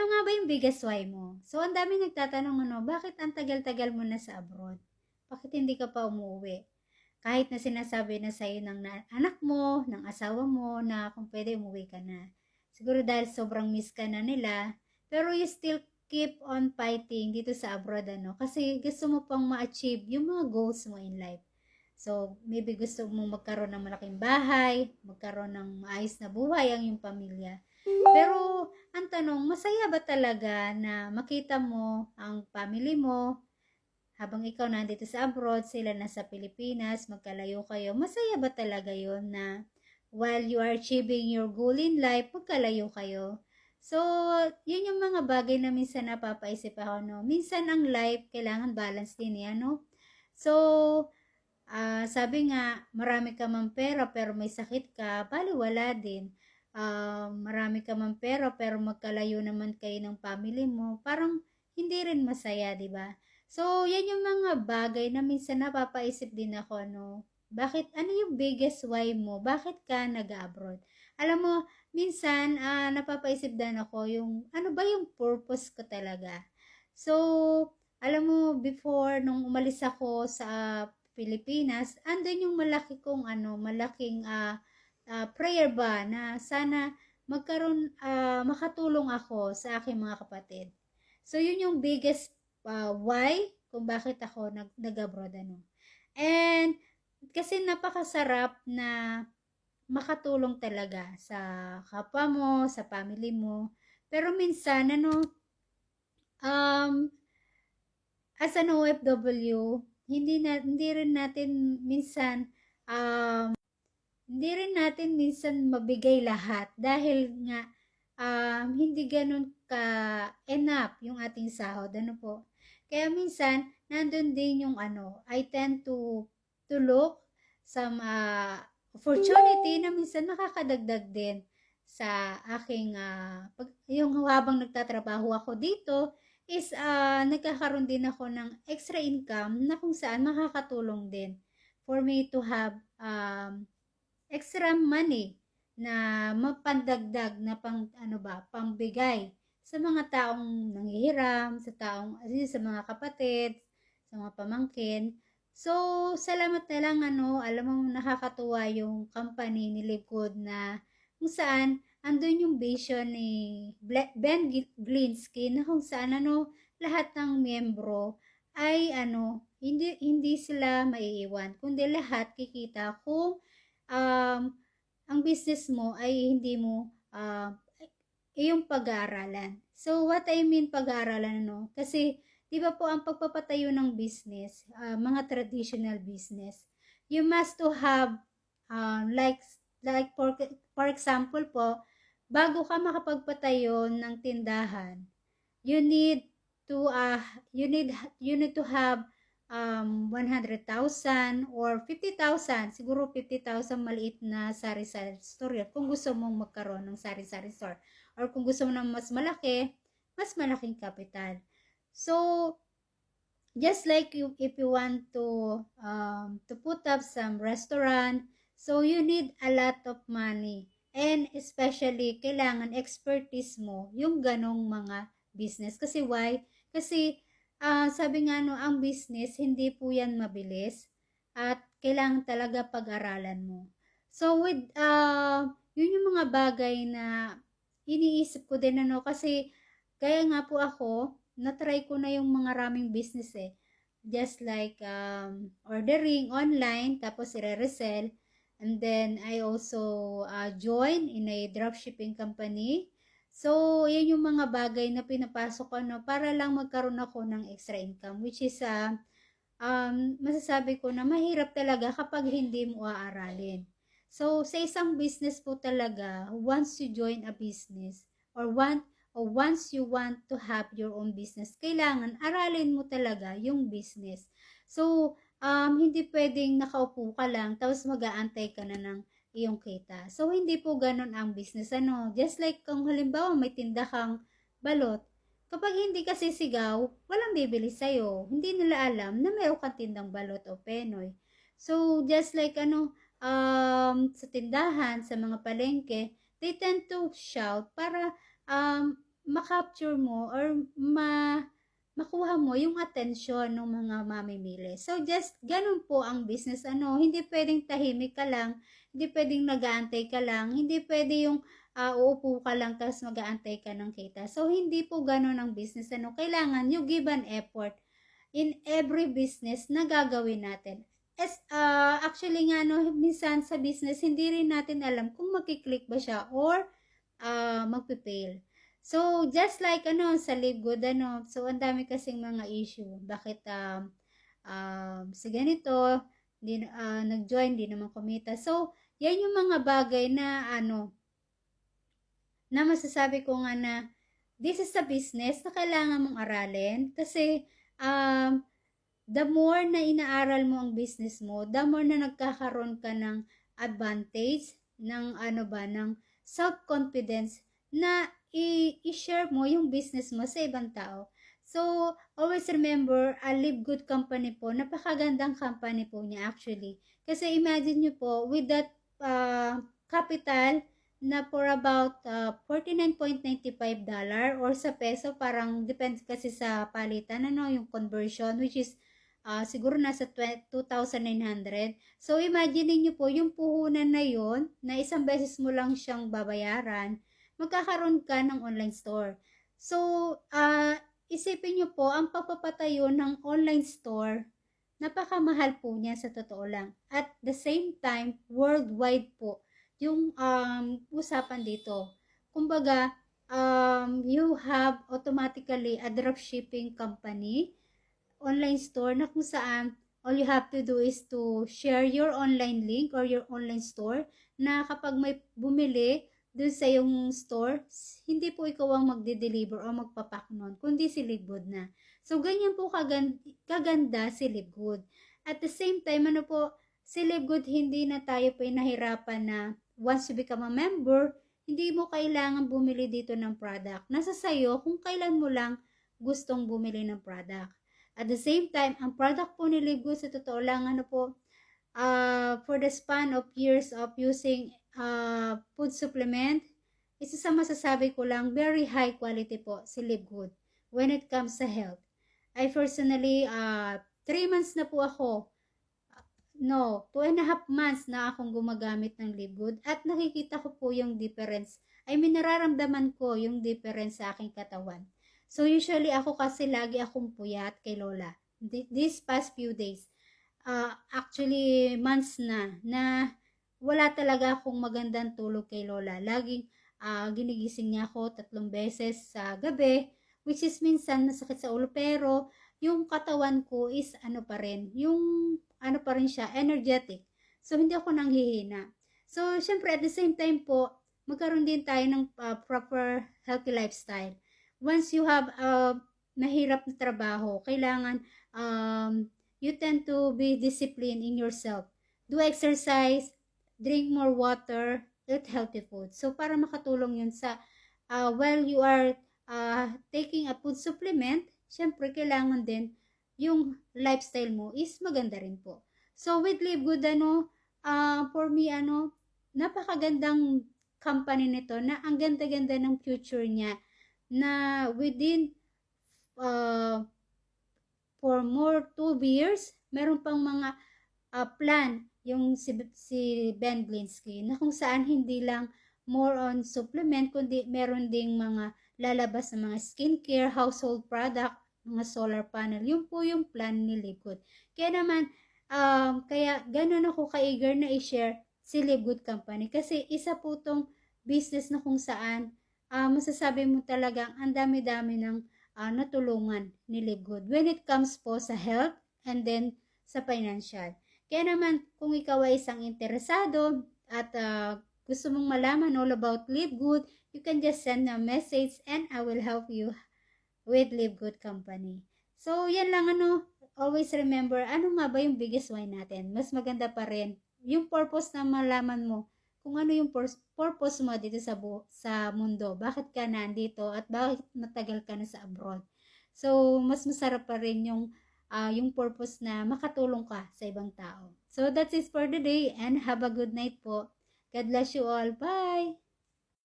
Ano nga ba yung biggest why mo? So, ang dami nagtatanong ano, bakit ang tagal-tagal mo na sa abroad? Bakit hindi ka pa umuwi? Kahit na sinasabi na sa'yo ng na- anak mo, ng asawa mo, na kung pwede umuwi ka na. Siguro dahil sobrang miss ka na nila, pero you still keep on fighting dito sa abroad, ano? Kasi gusto mo pang ma-achieve yung mga goals mo in life. So, maybe gusto mong magkaroon ng malaking bahay, magkaroon ng maayos na buhay ang iyong pamilya. Pero, ang tanong, masaya ba talaga na makita mo ang family mo habang ikaw nandito sa abroad, sila nasa Pilipinas, magkalayo kayo, masaya ba talaga yon na while you are achieving your goal in life, magkalayo kayo? So, yun yung mga bagay na minsan napapaisip ako, no? Minsan ang life, kailangan balance din yan, no? So, ah sabi nga, marami ka man pera pero may sakit ka, baliwala din ah, marami ka man pera pero magkalayo naman kayo ng family mo, parang hindi rin masaya, di ba? So, yan yung mga bagay na minsan napapaisip din ako, no? Bakit, ano yung biggest why mo? Bakit ka nag-abroad? Alam mo, minsan, ah, napapaisip din ako yung, ano ba yung purpose ko talaga? So, alam mo, before, nung umalis ako sa Pilipinas, andun yung malaki kong, ano, malaking, ah, ah, prayer ba na sana magkaroon, ah, makatulong ako sa aking mga kapatid. So, yun yung biggest ah, why kung bakit ako nag, nag-abroad, ano. And, kasi napakasarap na makatulong talaga sa kapwa mo, sa family mo. Pero minsan, ano, um, as an OFW, hindi na hindi rin natin minsan um, hindi rin natin minsan mabigay lahat dahil nga um, hindi ganun ka enough yung ating sahod ano po? Kaya minsan nandun din yung ano I tend to to look some uh, opportunity na minsan makakadagdag din sa aking ah, pag, yung habang nagtatrabaho ako dito is ah, nagkakaroon din ako ng extra income na kung saan makakatulong din for me to have um, extra money na mapandagdag na pang ano ba, pangbigay sa mga taong nanghihiram, sa taong sa mga kapatid, sa mga pamangkin. So, salamat na lang ano, alam mo nakakatuwa yung company ni Live Good na kung saan andun yung vision ni Ben Glinsky na kung saan ano, lahat ng miyembro ay ano, hindi hindi sila maiiwan, kundi lahat kikita kung um, ang business mo ay hindi mo uh, yung pag-aaralan. So, what I mean pag-aaralan, ano? Kasi, di ba po, ang pagpapatayo ng business, ah, mga traditional business, you must to have, ah, like, like for, for example po, bago ka makapagpatayo ng tindahan, you need to, uh, you need, you need to have um, 100,000 or 50,000. Siguro 50,000 maliit na sari-sari store. Kung gusto mong magkaroon ng sari-sari store. Or kung gusto mo ng mas malaki, mas malaking capital. So, just like you, if you want to, um, to put up some restaurant, so you need a lot of money. And especially, kailangan expertise mo yung ganong mga business. Kasi why? Kasi Ah, sabi nga no, ang business, hindi po yan mabilis at kailangan talaga pag-aralan mo. So, with, uh, yun yung mga bagay na iniisip ko din ano, kasi kaya nga po ako, na-try ko na yung mga raming business eh. Just like um, ordering online, tapos i-resell. And then, I also uh, join in a dropshipping company. So, yan yung mga bagay na pinapasok ko no, para lang magkaroon ako ng extra income, which is, uh, um, masasabi ko na mahirap talaga kapag hindi mo aaralin. So, sa isang business po talaga, once you join a business, or want, or once you want to have your own business, kailangan aralin mo talaga yung business. So, um, hindi pwedeng nakaupo ka lang, tapos mag-aantay ka na ng iyong kita. So, hindi po ganun ang business. Ano, just like kung halimbawa may tinda kang balot, kapag hindi ka sisigaw, walang bibili sa'yo. Hindi nila alam na meron kang tindang balot o penoy. So, just like ano, um, sa tindahan, sa mga palengke, they tend to shout para um, ma-capture mo or ma makuha mo yung atensyon ng mga mamimili. So, just ganun po ang business. Ano, hindi pwedeng tahimik ka lang, hindi pwedeng nag-aantay ka lang, hindi pwede yung uh, uupo ka lang tapos mag-aantay ka ng kita. So, hindi po ganun ang business. Ano, kailangan you give an effort in every business na gagawin natin. As, uh, actually nga, no, minsan sa business, hindi rin natin alam kung makiklik ba siya or uh, magpipail. So, just like ano, sa live good, ano, so ang dami kasing mga issue. Bakit um, um, sa ganito, di, uh, nag-join, di naman kumita. So, yan yung mga bagay na ano, na masasabi ko nga na this is a business na kailangan mong aralin kasi um, the more na inaaral mo ang business mo, the more na nagkakaroon ka ng advantage, ng ano ba, ng self-confidence na i-share mo yung business mo sa ibang tao. So, always remember, a Live Good Company po, napakagandang company po niya actually. Kasi imagine nyo po, with that uh, capital na for about uh, $49.95 or sa peso, parang depends kasi sa palitan, ano, yung conversion, which is uh, siguro nasa 2,900. So, imagine niyo po, yung puhunan na yon na isang beses mo lang siyang babayaran, magkakaroon ka ng online store. So, uh, isipin nyo po, ang pagpapatayo ng online store, napakamahal po niya sa totoo lang. At the same time, worldwide po, yung um, usapan dito. Kumbaga, um, you have automatically a dropshipping company, online store na kung saan all you have to do is to share your online link or your online store na kapag may bumili, dun sa yung store, hindi po ikaw ang magde-deliver o magpapak nun, kundi si Libgood na. So, ganyan po kaganda, kaganda si Libgood. At the same time, ano po, si Libgood, hindi na tayo po nahirapan na once you become a member, hindi mo kailangan bumili dito ng product. Nasa sayo kung kailan mo lang gustong bumili ng product. At the same time, ang product po ni Libgood, sa totoo lang, ano po, uh, for the span of years of using uh, food supplement, isa sa masasabi ko lang, very high quality po si Live Good when it comes sa health. I personally, uh, three months na po ako, no, two and a half months na akong gumagamit ng Live Good at nakikita ko po yung difference. I mean, nararamdaman ko yung difference sa aking katawan. So, usually ako kasi lagi akong puyat kay Lola. These past few days, uh, actually months na, na wala talaga akong magandang tulog kay Lola. Laging uh, ginigising niya ako tatlong beses sa gabi, which is minsan masakit sa ulo, pero yung katawan ko is ano pa rin, yung ano pa rin siya, energetic. So, hindi ako nanghihina. So, syempre, at the same time po, magkaroon din tayo ng uh, proper healthy lifestyle. Once you have uh, mahirap na trabaho, kailangan um, you tend to be disciplined in yourself. Do exercise, drink more water, eat healthy food. So, para makatulong yun sa, uh, while you are uh, taking a food supplement, syempre, kailangan din yung lifestyle mo is maganda rin po. So, with Live Good, ano, uh, for me, ano, napakagandang company nito na ang ganda-ganda ng future niya na within uh, for more two years, meron pang mga uh, plan yung si, si Ben Glinsky na kung saan hindi lang more on supplement kundi meron ding mga lalabas na mga skincare, household product, mga solar panel. Yun po yung plan ni Liquid. Kaya naman, um, kaya ganun ako ka-eager na i-share si Liquid Company kasi isa po tong business na kung saan uh, masasabi mo talagang ang dami-dami ng uh, natulungan ni Liquid when it comes po sa health and then sa financial. Kaya naman, kung ikaw ay isang interesado at uh, gusto mong malaman all about Live Good, you can just send a message and I will help you with Live Good Company. So, yan lang ano, always remember, ano nga ba yung biggest why natin? Mas maganda pa rin yung purpose na malaman mo kung ano yung purpose mo dito sa sa mundo. Bakit ka nandito at bakit matagal ka na sa abroad. So, mas masarap pa rin yung uh, yung purpose na makatulong ka sa ibang tao. So that's it for today and have a good night po. God bless you all. Bye!